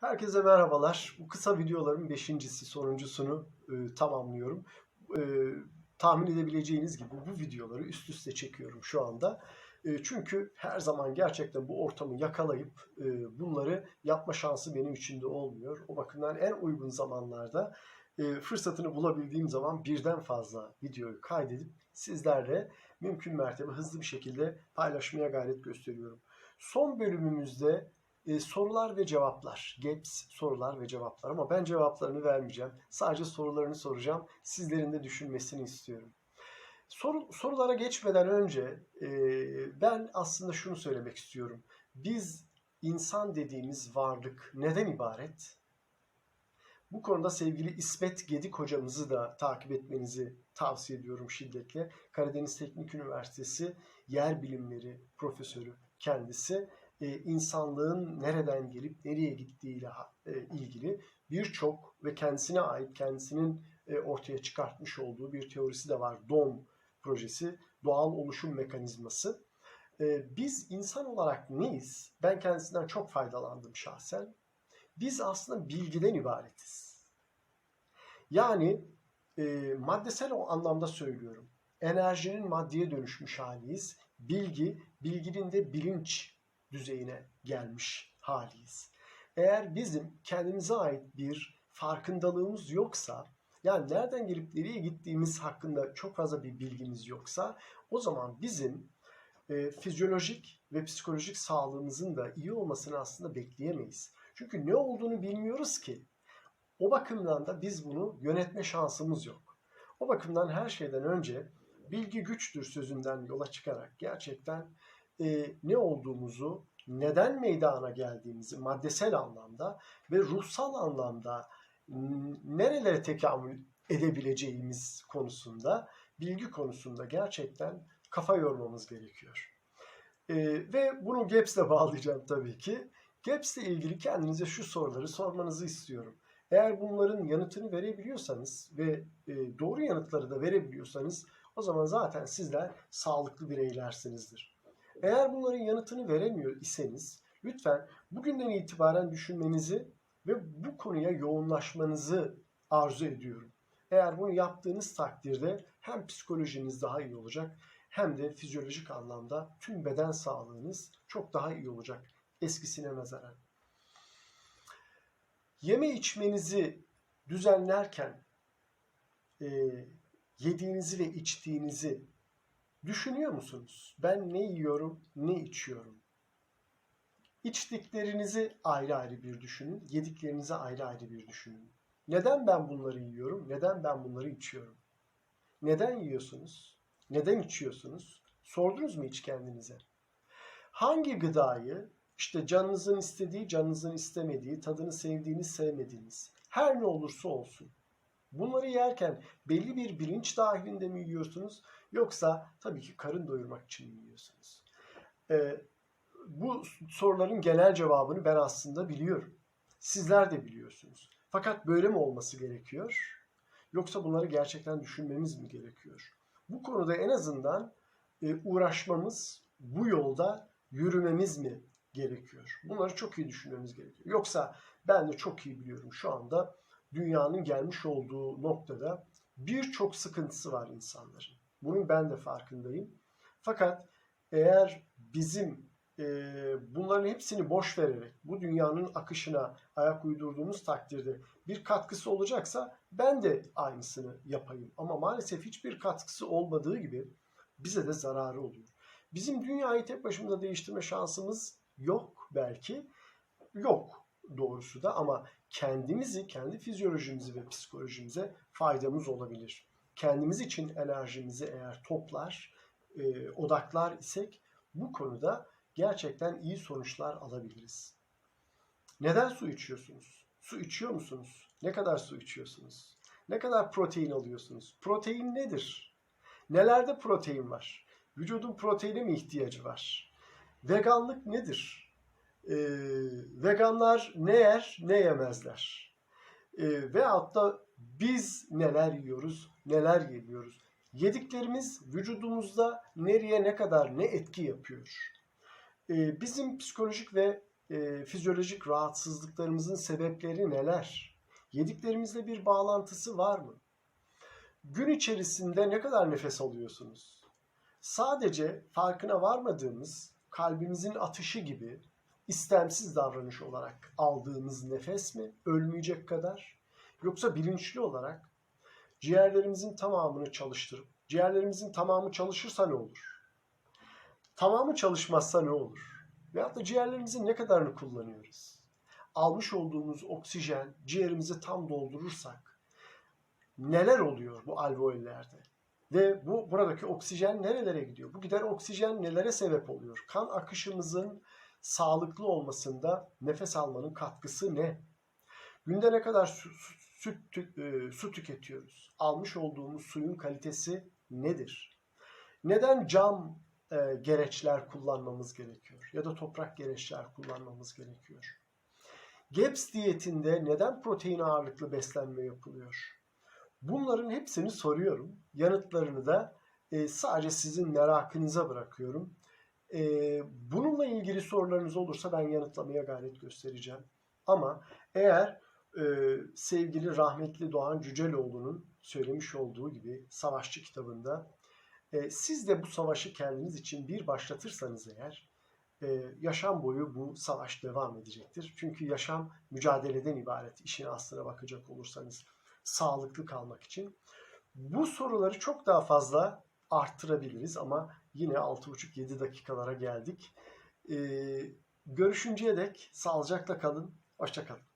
Herkese merhabalar. Bu kısa videoların beşincisi, sonuncusunu e, tamamlıyorum. E, tahmin edebileceğiniz gibi bu videoları üst üste çekiyorum şu anda. E, çünkü her zaman gerçekten bu ortamı yakalayıp e, bunları yapma şansı benim için de olmuyor. O bakımdan en uygun zamanlarda e, fırsatını bulabildiğim zaman birden fazla videoyu kaydedip sizlerle mümkün mertebe hızlı bir şekilde paylaşmaya gayret gösteriyorum. Son bölümümüzde e, sorular ve cevaplar. GAPS sorular ve cevaplar ama ben cevaplarını vermeyeceğim. Sadece sorularını soracağım. Sizlerin de düşünmesini istiyorum. Soru, sorulara geçmeden önce e, ben aslında şunu söylemek istiyorum. Biz insan dediğimiz varlık neden ibaret? Bu konuda sevgili İsmet Gedik hocamızı da takip etmenizi tavsiye ediyorum şiddetle. Karadeniz Teknik Üniversitesi Yer Bilimleri Profesörü kendisi e, insanlığın nereden gelip nereye gittiğiyle e, ilgili birçok ve kendisine ait kendisinin e, ortaya çıkartmış olduğu bir teorisi de var. DOM projesi, doğal oluşum mekanizması. E, biz insan olarak neyiz? Ben kendisinden çok faydalandım şahsen. Biz aslında bilgiden ibaretiz. Yani e, maddesel o anlamda söylüyorum. Enerjinin maddeye dönüşmüş haliyiz. Bilgi, bilginin de bilinç düzeyine gelmiş haliyiz. Eğer bizim kendimize ait bir farkındalığımız yoksa, yani nereden gelip nereye gittiğimiz hakkında çok fazla bir bilgimiz yoksa, o zaman bizim e, fizyolojik ve psikolojik sağlığımızın da iyi olmasını aslında bekleyemeyiz. Çünkü ne olduğunu bilmiyoruz ki. O bakımdan da biz bunu yönetme şansımız yok. O bakımdan her şeyden önce bilgi güçtür sözünden yola çıkarak gerçekten e, ne olduğumuzu, neden meydana geldiğimizi maddesel anlamda ve ruhsal anlamda nerelere tekamül edebileceğimiz konusunda, bilgi konusunda gerçekten kafa yormamız gerekiyor. E, ve bunu GAPS'le bağlayacağım tabii ki. GAPS'le ilgili kendinize şu soruları sormanızı istiyorum. Eğer bunların yanıtını verebiliyorsanız ve e, doğru yanıtları da verebiliyorsanız o zaman zaten sizler sağlıklı bireylersinizdir. Eğer bunların yanıtını veremiyor iseniz lütfen bugünden itibaren düşünmenizi ve bu konuya yoğunlaşmanızı arzu ediyorum. Eğer bunu yaptığınız takdirde hem psikolojiniz daha iyi olacak hem de fizyolojik anlamda tüm beden sağlığınız çok daha iyi olacak eskisine nazaran. Yeme içmenizi düzenlerken e, yediğinizi ve içtiğinizi Düşünüyor musunuz? Ben ne yiyorum, ne içiyorum? İçtiklerinizi ayrı ayrı bir düşünün, yediklerinizi ayrı ayrı bir düşünün. Neden ben bunları yiyorum, neden ben bunları içiyorum? Neden yiyorsunuz? Neden içiyorsunuz? Sordunuz mu hiç kendinize? Hangi gıdayı işte canınızın istediği, canınızın istemediği, tadını sevdiğiniz, sevmediğiniz, her ne olursa olsun. Bunları yerken belli bir bilinç dahilinde mi yiyorsunuz Yoksa tabii ki karın doyurmak için yiyorsunuz. Ee, bu soruların genel cevabını ben aslında biliyorum. Sizler de biliyorsunuz. Fakat böyle mi olması gerekiyor? Yoksa bunları gerçekten düşünmemiz mi gerekiyor? Bu konuda en azından e, uğraşmamız, bu yolda yürümemiz mi gerekiyor? Bunları çok iyi düşünmemiz gerekiyor. Yoksa ben de çok iyi biliyorum şu anda dünyanın gelmiş olduğu noktada birçok sıkıntısı var insanların. Bunun ben de farkındayım. Fakat eğer bizim e, bunların hepsini boş vererek bu dünyanın akışına ayak uydurduğumuz takdirde bir katkısı olacaksa ben de aynısını yapayım. Ama maalesef hiçbir katkısı olmadığı gibi bize de zararı oluyor. Bizim dünyayı tek başımıza değiştirme şansımız yok belki. Yok doğrusu da ama kendimizi, kendi fizyolojimizi ve psikolojimize faydamız olabilir kendimiz için enerjimizi eğer toplar, e, odaklar isek bu konuda gerçekten iyi sonuçlar alabiliriz. Neden su içiyorsunuz? Su içiyor musunuz? Ne kadar su içiyorsunuz? Ne kadar protein alıyorsunuz? Protein nedir? Nelerde protein var? Vücudun proteine mi ihtiyacı var? Veganlık nedir? Ee, veganlar ne yer ne yemezler? Ee, veyahut da biz neler yiyoruz, neler yemiyoruz. Yediklerimiz vücudumuzda nereye ne kadar ne etki yapıyor. Ee, bizim psikolojik ve e, fizyolojik rahatsızlıklarımızın sebepleri neler? Yediklerimizle bir bağlantısı var mı? Gün içerisinde ne kadar nefes alıyorsunuz? Sadece farkına varmadığımız kalbimizin atışı gibi istemsiz davranış olarak aldığımız nefes mi ölmeyecek kadar? Yoksa bilinçli olarak ciğerlerimizin tamamını çalıştırıp ciğerlerimizin tamamı çalışırsa ne olur? Tamamı çalışmazsa ne olur? Veyahut da ciğerlerimizin ne kadarını kullanıyoruz? Almış olduğumuz oksijen ciğerimizi tam doldurursak neler oluyor bu alveollerde? Ve bu buradaki oksijen nerelere gidiyor? Bu giden oksijen nelere sebep oluyor? Kan akışımızın sağlıklı olmasında nefes almanın katkısı ne? Günde ne kadar su, süt tü- e, su tüketiyoruz? Almış olduğumuz suyun kalitesi nedir? Neden cam e, gereçler kullanmamız gerekiyor? Ya da toprak gereçler kullanmamız gerekiyor? GEPS diyetinde neden protein ağırlıklı beslenme yapılıyor? Bunların hepsini soruyorum. Yanıtlarını da e, sadece sizin merakınıza bırakıyorum. E, bununla ilgili sorularınız olursa ben yanıtlamaya gayret göstereceğim. Ama eğer e, sevgili rahmetli Doğan Cüceloğlu'nun söylemiş olduğu gibi Savaşçı kitabında e, siz de bu savaşı kendiniz için bir başlatırsanız eğer e, yaşam boyu bu savaş devam edecektir. Çünkü yaşam mücadeleden ibaret işin aslına bakacak olursanız sağlıklı kalmak için. Bu soruları çok daha fazla arttırabiliriz ama yine 6,5-7 dakikalara geldik. E, görüşünceye dek sağlıcakla kalın, hoşça kalın.